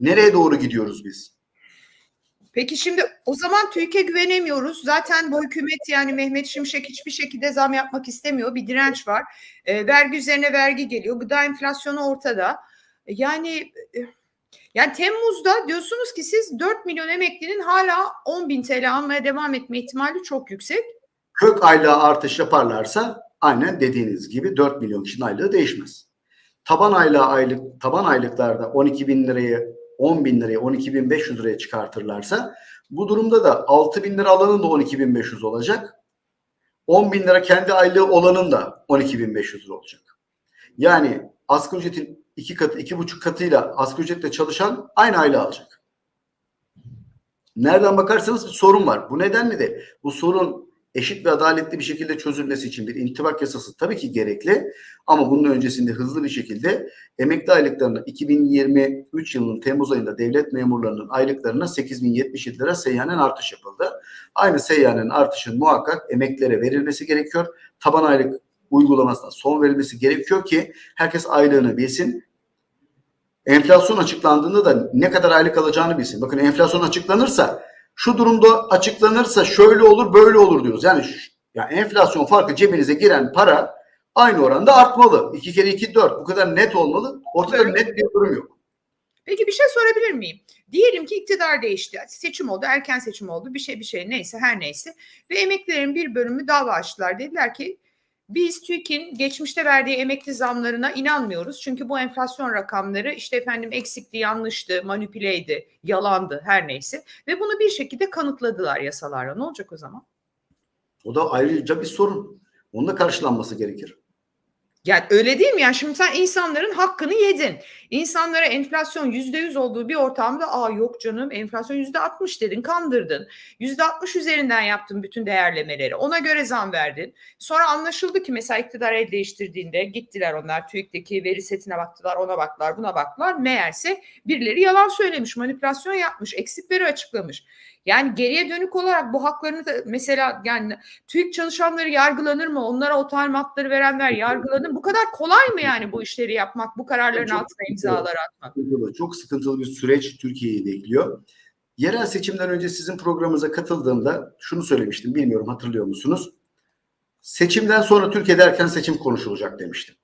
Nereye doğru gidiyoruz biz? Peki şimdi o zaman TÜİK'e güvenemiyoruz. Zaten bu hükümet yani Mehmet Şimşek hiçbir şekilde zam yapmak istemiyor. Bir direnç var. E, vergi üzerine vergi geliyor. Gıda enflasyonu ortada. E, Yani e, yani Temmuz'da diyorsunuz ki siz 4 milyon emeklinin hala 10 bin TL almaya devam etme ihtimali çok yüksek. Kök aylığa artış yaparlarsa aynen dediğiniz gibi 4 milyon kişinin aylığı değişmez. Taban aylığa aylık taban aylıklarda 12 bin lirayı 10 bin liraya 12 bin 500 liraya çıkartırlarsa bu durumda da 6 bin lira alanın da 12 bin 500 olacak. 10 bin lira kendi aylığı olanın da 12 bin 500 lira olacak. Yani asgari ücretin iki katı, iki buçuk katıyla asgari ücretle çalışan aynı aylığı alacak. Nereden bakarsanız bir sorun var. Bu nedenle de bu sorun eşit ve adaletli bir şekilde çözülmesi için bir intibak yasası tabii ki gerekli. Ama bunun öncesinde hızlı bir şekilde emekli aylıklarına 2023 yılının Temmuz ayında devlet memurlarının aylıklarına 8077 lira seyyanen artış yapıldı. Aynı seyyanen artışın muhakkak emeklilere verilmesi gerekiyor. Taban aylık uygulamasına son verilmesi gerekiyor ki herkes aylığını bilsin. Enflasyon açıklandığında da ne kadar aylık alacağını bilsin. Bakın enflasyon açıklanırsa şu durumda açıklanırsa şöyle olur böyle olur diyoruz. Yani şu, ya enflasyon farkı cebinize giren para aynı oranda artmalı. 2 kere 2 4 bu kadar net olmalı. Ortada Evet. net bir durum yok. Peki bir şey sorabilir miyim? Diyelim ki iktidar değişti. Seçim oldu, erken seçim oldu. Bir şey bir şey neyse her neyse. Ve emeklilerin bir bölümü dava açtılar. Dediler ki biz TÜİK'in geçmişte verdiği emekli zamlarına inanmıyoruz. Çünkü bu enflasyon rakamları işte efendim eksikti, yanlıştı, manipüleydi, yalandı her neyse. Ve bunu bir şekilde kanıtladılar yasalarla. Ne olacak o zaman? O da ayrıca bir sorun. Onun da karşılanması gerekir. Yani öyle değil mi? Yani şimdi sen insanların hakkını yedin. İnsanlara enflasyon yüzde yüz olduğu bir ortamda aa yok canım enflasyon yüzde altmış dedin kandırdın. Yüzde altmış üzerinden yaptın bütün değerlemeleri. Ona göre zam verdin. Sonra anlaşıldı ki mesela iktidar el değiştirdiğinde gittiler onlar TÜİK'teki veri setine baktılar ona baktılar buna baktılar. Meğerse birileri yalan söylemiş manipülasyon yapmış eksik veri açıklamış. Yani geriye dönük olarak bu haklarını da mesela yani TÜİK çalışanları yargılanır mı? Onlara o talimatları verenler yargılanır mı? Bu kadar kolay mı yani bu işleri yapmak, bu kararların Çok altına imzalar atmak? çok sıkıntılı bir süreç Türkiye'yi bekliyor. Yerel seçimden önce sizin programınıza katıldığımda şunu söylemiştim. Bilmiyorum hatırlıyor musunuz? Seçimden sonra Türkiye'de erken seçim konuşulacak demiştim.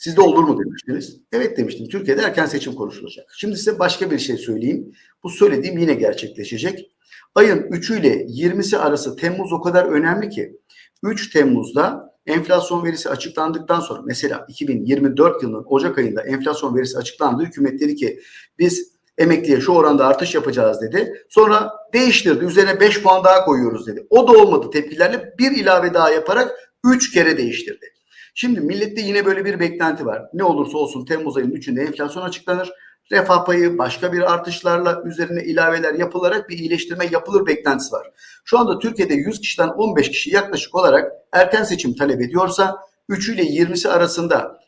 Siz de olur mu demiştiniz. Evet demiştim. Türkiye'de erken seçim konuşulacak. Şimdi size başka bir şey söyleyeyim. Bu söylediğim yine gerçekleşecek. Ayın 3'ü ile 20'si arası Temmuz o kadar önemli ki 3 Temmuz'da enflasyon verisi açıklandıktan sonra mesela 2024 yılının Ocak ayında enflasyon verisi açıklandı. Hükümet dedi ki biz emekliye şu oranda artış yapacağız dedi. Sonra değiştirdi. Üzerine 5 puan daha koyuyoruz dedi. O da olmadı tepkilerle bir ilave daha yaparak 3 kere değiştirdi. Şimdi millette yine böyle bir beklenti var. Ne olursa olsun Temmuz ayının 3'ünde enflasyon açıklanır. Refah payı başka bir artışlarla üzerine ilaveler yapılarak bir iyileştirme yapılır beklentisi var. Şu anda Türkiye'de 100 kişiden 15 kişi yaklaşık olarak erken seçim talep ediyorsa 3 ile 20'si arasında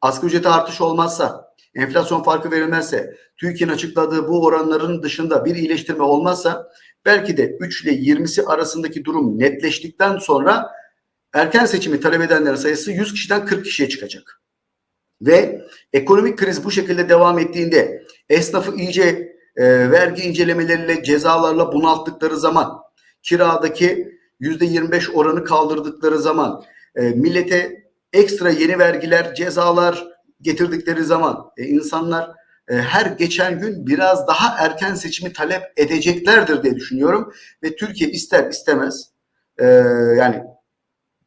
asgari ücrete artış olmazsa, enflasyon farkı verilmezse, TÜİK'in açıkladığı bu oranların dışında bir iyileştirme olmazsa belki de 3 ile 20'si arasındaki durum netleştikten sonra erken seçimi talep edenlerin sayısı 100 kişiden 40 kişiye çıkacak. Ve ekonomik kriz bu şekilde devam ettiğinde esnafı iyice e, vergi incelemeleriyle cezalarla bunalttıkları zaman kiradaki yüzde 25 oranı kaldırdıkları zaman e, millete ekstra yeni vergiler cezalar getirdikleri zaman e, insanlar e, her geçen gün biraz daha erken seçimi talep edeceklerdir diye düşünüyorum ve Türkiye ister istemez e, yani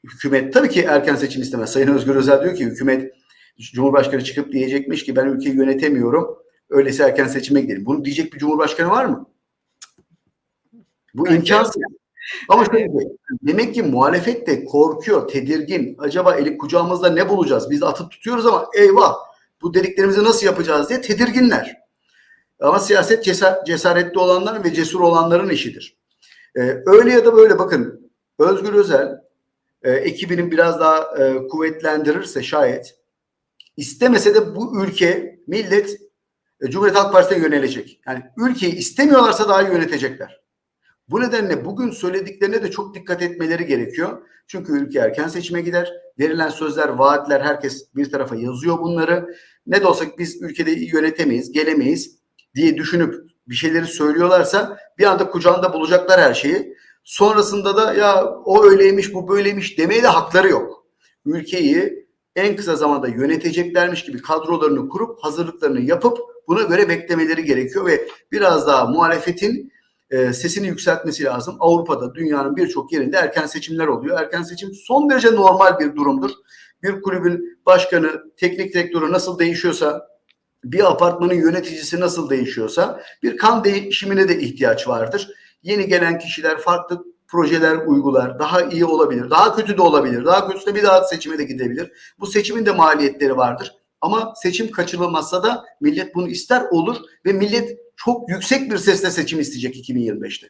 hükümet tabii ki erken seçim istemez. Sayın Özgür Özel diyor ki hükümet Cumhurbaşkanı çıkıp diyecekmiş ki ben ülkeyi yönetemiyorum. Öyleyse erken seçime gidelim. Bunu diyecek bir cumhurbaşkanı var mı? Bu imkansız. Ama şöyle demek ki muhalefet de korkuyor, tedirgin. Acaba elik kucağımızda ne bulacağız? Biz atıp tutuyoruz ama eyvah bu dediklerimizi nasıl yapacağız diye tedirginler. Ama siyaset cesar, cesaretli olanlar ve cesur olanların işidir. Ee, öyle ya da böyle bakın Özgür Özel e, ekibinin biraz daha e, kuvvetlendirirse şayet istemese de bu ülke millet e, Cumhuriyet Halk Partisi'ne yönelecek. Yani ülkeyi istemiyorlarsa daha iyi yönetecekler. Bu nedenle bugün söylediklerine de çok dikkat etmeleri gerekiyor. Çünkü ülke erken seçime gider. Verilen sözler, vaatler herkes bir tarafa yazıyor bunları. Ne de olsa biz ülkede yönetemeyiz, gelemeyiz. diye düşünüp bir şeyleri söylüyorlarsa bir anda kucağında bulacaklar her şeyi. Sonrasında da ya o öyleymiş bu böyleymiş demeye de hakları yok. Ülkeyi en kısa zamanda yöneteceklermiş gibi kadrolarını kurup hazırlıklarını yapıp buna göre beklemeleri gerekiyor ve biraz daha muhalefetin e, sesini yükseltmesi lazım. Avrupa'da dünyanın birçok yerinde erken seçimler oluyor. Erken seçim son derece normal bir durumdur. Bir kulübün başkanı, teknik direktörü nasıl değişiyorsa, bir apartmanın yöneticisi nasıl değişiyorsa bir kan değişimine de ihtiyaç vardır. Yeni gelen kişiler farklı projeler uygular. Daha iyi olabilir. Daha kötü de olabilir. Daha kötüsü de bir daha seçime de gidebilir. Bu seçimin de maliyetleri vardır. Ama seçim kaçırılmazsa da millet bunu ister olur ve millet çok yüksek bir sesle seçim isteyecek 2025'te.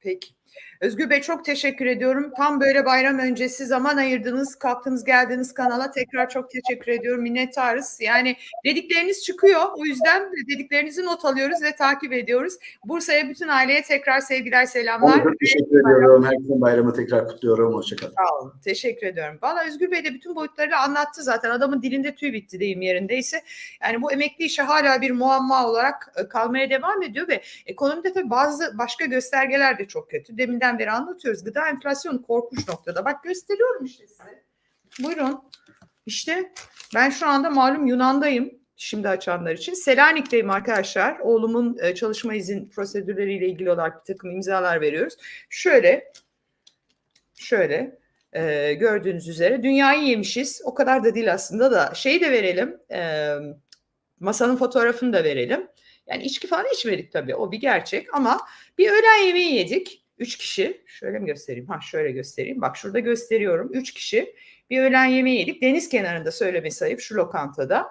Peki. Özgür Bey çok teşekkür ediyorum. Tam böyle bayram öncesi zaman ayırdınız, kalktınız geldiniz kanala. Tekrar çok teşekkür ediyorum. Minnettarız. Yani dedikleriniz çıkıyor. O yüzden dediklerinizi not alıyoruz ve takip ediyoruz. Bursa'ya bütün aileye tekrar sevgiler, selamlar. Çok teşekkür ediyorum. Herkesin bayramı tekrar kutluyorum. Hoşçakalın. Sağ olun. Teşekkür ediyorum. Valla Özgür Bey de bütün boyutlarıyla anlattı zaten. Adamın dilinde tüy bitti deyim yerindeyse. Yani bu emekli işi hala bir muamma olarak e, kalmaya devam ediyor ve ekonomide tabii bazı başka göstergeler de çok kötü. Deminden beri anlatıyoruz. Gıda enflasyonu korkunç noktada. Bak gösteriyorum işte size. Buyurun. İşte ben şu anda malum Yunan'dayım. Şimdi açanlar için. Selanik'teyim arkadaşlar. Oğlumun e, çalışma izin prosedürleriyle ilgili olarak bir takım imzalar veriyoruz. Şöyle şöyle e, gördüğünüz üzere dünyayı yemişiz. O kadar da değil aslında da şeyi de verelim. E, masanın fotoğrafını da verelim. Yani içki falan içmedik tabii. O bir gerçek ama bir öğlen yemeği yedik. Üç kişi. Şöyle mi göstereyim? Ha şöyle göstereyim. Bak şurada gösteriyorum. Üç kişi. Bir öğlen yemeği yedik. Deniz kenarında söylemesi ayıp şu lokantada.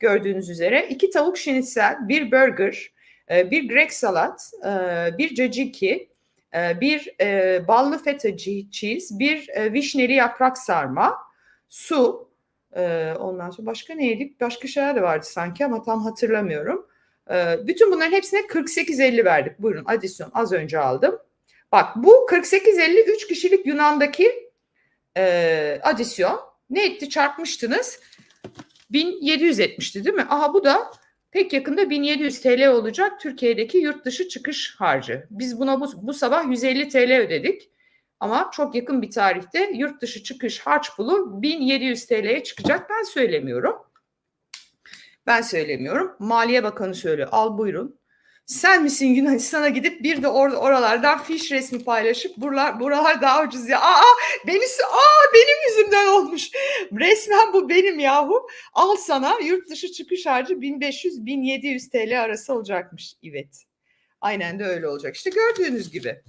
Gördüğünüz üzere iki tavuk şinitsel, bir burger, e, bir grek salat, e, bir caciki, e, bir ballı feta che- cheese, bir vişneli yaprak sarma, su, ondan sonra başka ne yedik? Başka şeyler de vardı sanki ama tam hatırlamıyorum. Bütün bunların hepsine 48.50 verdik. Buyurun adisyon az önce aldım. Bak bu 48.50 3 kişilik Yunan'daki e, adisyon. Ne etti çarpmıştınız? 1700 etmişti değil mi? Aha bu da pek yakında 1700 TL olacak Türkiye'deki yurt dışı çıkış harcı. Biz buna bu, bu sabah 150 TL ödedik. Ama çok yakın bir tarihte yurt dışı çıkış harç pulu 1700 TL'ye çıkacak. Ben söylemiyorum. Ben söylemiyorum. Maliye Bakanı söylüyor. Al buyurun. Sen misin Yunanistan'a gidip bir de or oralardan fiş resmi paylaşıp buralar, buralar daha ucuz ya. Aa beni aa benim yüzümden olmuş. Resmen bu benim yahu. Al sana yurt dışı çıkış harcı 1500-1700 TL arası olacakmış. Evet. Aynen de öyle olacak. İşte gördüğünüz gibi.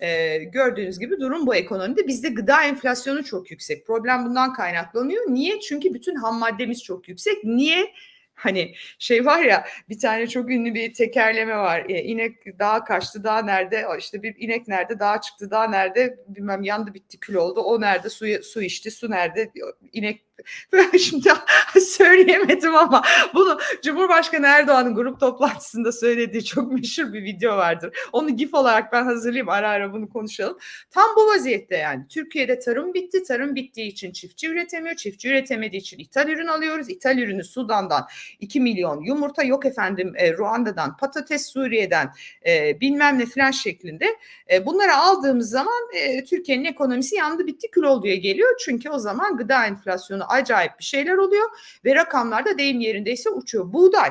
Ee, gördüğünüz gibi durum bu ekonomide. Bizde gıda enflasyonu çok yüksek. Problem bundan kaynaklanıyor. Niye? Çünkü bütün ham maddemiz çok yüksek. Niye? Hani şey var ya bir tane çok ünlü bir tekerleme var. E, inek dağa kaçtı, dağ nerede? İşte bir inek nerede, dağa çıktı, dağ nerede? Bilmem yandı bitti kül oldu. O nerede? Su, su içti, su nerede? İnek Şimdi söyleyemedim ama bunu Cumhurbaşkanı Erdoğan'ın grup toplantısında söylediği çok meşhur bir video vardır. Onu gif olarak ben hazırlayayım ara ara bunu konuşalım. Tam bu vaziyette yani. Türkiye'de tarım bitti. Tarım bittiği için çiftçi üretemiyor. Çiftçi üretemediği için ithal ürün alıyoruz. İthal ürünü Sudan'dan 2 milyon yumurta yok efendim e, Ruanda'dan patates Suriye'den e, bilmem ne filan şeklinde. E, bunları aldığımız zaman e, Türkiye'nin ekonomisi yandı bitti kül olduya geliyor. Çünkü o zaman gıda enflasyonu acayip bir şeyler oluyor ve rakamlar da deyim yerindeyse uçuyor. Buğday.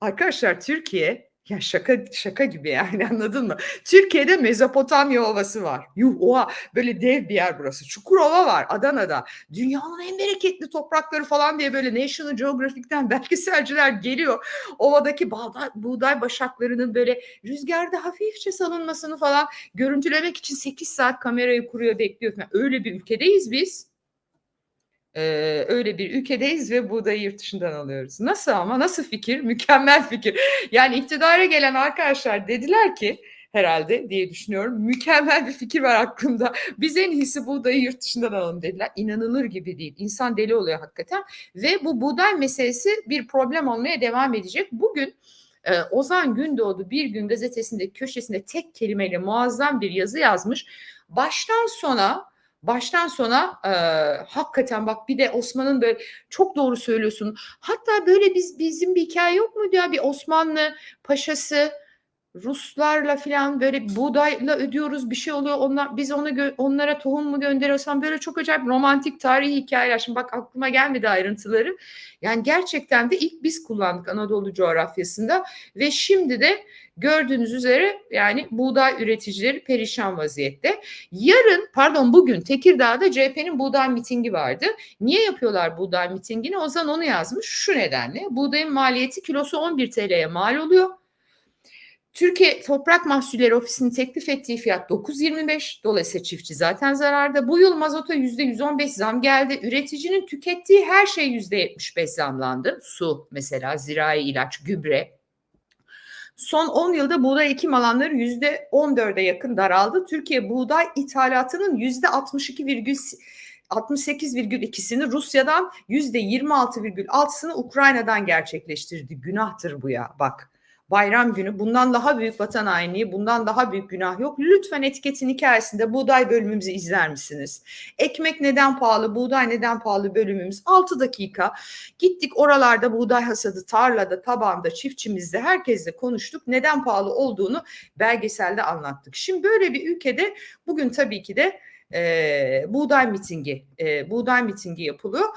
Arkadaşlar Türkiye ya şaka şaka gibi yani anladın mı? Türkiye'de Mezopotamya Ovası var. Yuh oha böyle dev bir yer burası. Çukurova var Adana'da. Dünyanın en bereketli toprakları falan diye böyle National Geographic'ten belgeselciler geliyor. Ovadaki buğday, buğday başaklarının böyle rüzgarda hafifçe salınmasını falan görüntülemek için 8 saat kamerayı kuruyor bekliyor. falan. Öyle bir ülkedeyiz biz. Ee, öyle bir ülkedeyiz ve buğdayı yurt dışından alıyoruz. Nasıl ama nasıl fikir? Mükemmel fikir. Yani iktidara gelen arkadaşlar dediler ki herhalde diye düşünüyorum. Mükemmel bir fikir var aklımda. Biz en iyisi buğdayı yurt dışından alalım dediler. İnanılır gibi değil. İnsan deli oluyor hakikaten. Ve bu buğday meselesi bir problem olmaya devam edecek. Bugün e, Ozan Gündoğdu bir gün gazetesinde köşesinde tek kelimeyle muazzam bir yazı yazmış. Baştan sona baştan sona e, hakikaten bak bir de Osman'ın böyle çok doğru söylüyorsun. Hatta böyle biz bizim bir hikaye yok muydu ya bir Osmanlı paşası Ruslarla filan böyle buğdayla ödüyoruz bir şey oluyor onlar biz ona onlara tohum mu gönderiyorsan böyle çok acayip romantik tarihi hikayeler şimdi bak aklıma gelmedi ayrıntıları yani gerçekten de ilk biz kullandık Anadolu coğrafyasında ve şimdi de gördüğünüz üzere yani buğday üreticileri perişan vaziyette. Yarın pardon bugün Tekirdağ'da CHP'nin buğday mitingi vardı. Niye yapıyorlar buğday mitingini? Ozan onu yazmış şu nedenle. Buğdayın maliyeti kilosu 11 TL'ye mal oluyor. Türkiye Toprak Mahsulleri Ofisi'nin teklif ettiği fiyat 9.25. Dolayısıyla çiftçi zaten zararda. Bu yıl mazota %115 zam geldi. Üreticinin tükettiği her şey %75 zamlandı. Su mesela, zirai ilaç, gübre. Son 10 yılda buğday ekim alanları %14'e yakın daraldı. Türkiye buğday ithalatının %62, 68,2'sini Rusya'dan %26,6'sını Ukrayna'dan gerçekleştirdi. Günahtır bu ya bak. Bayram günü bundan daha büyük vatan hainliği, bundan daha büyük günah yok. Lütfen etiketin hikayesinde buğday bölümümüzü izler misiniz? Ekmek neden pahalı, buğday neden pahalı bölümümüz 6 dakika. Gittik oralarda buğday hasadı, tarlada, tabanda, çiftçimizde herkesle konuştuk. Neden pahalı olduğunu belgeselde anlattık. Şimdi böyle bir ülkede bugün tabii ki de e, buğday mitingi, e, buğday mitingi yapılıyor.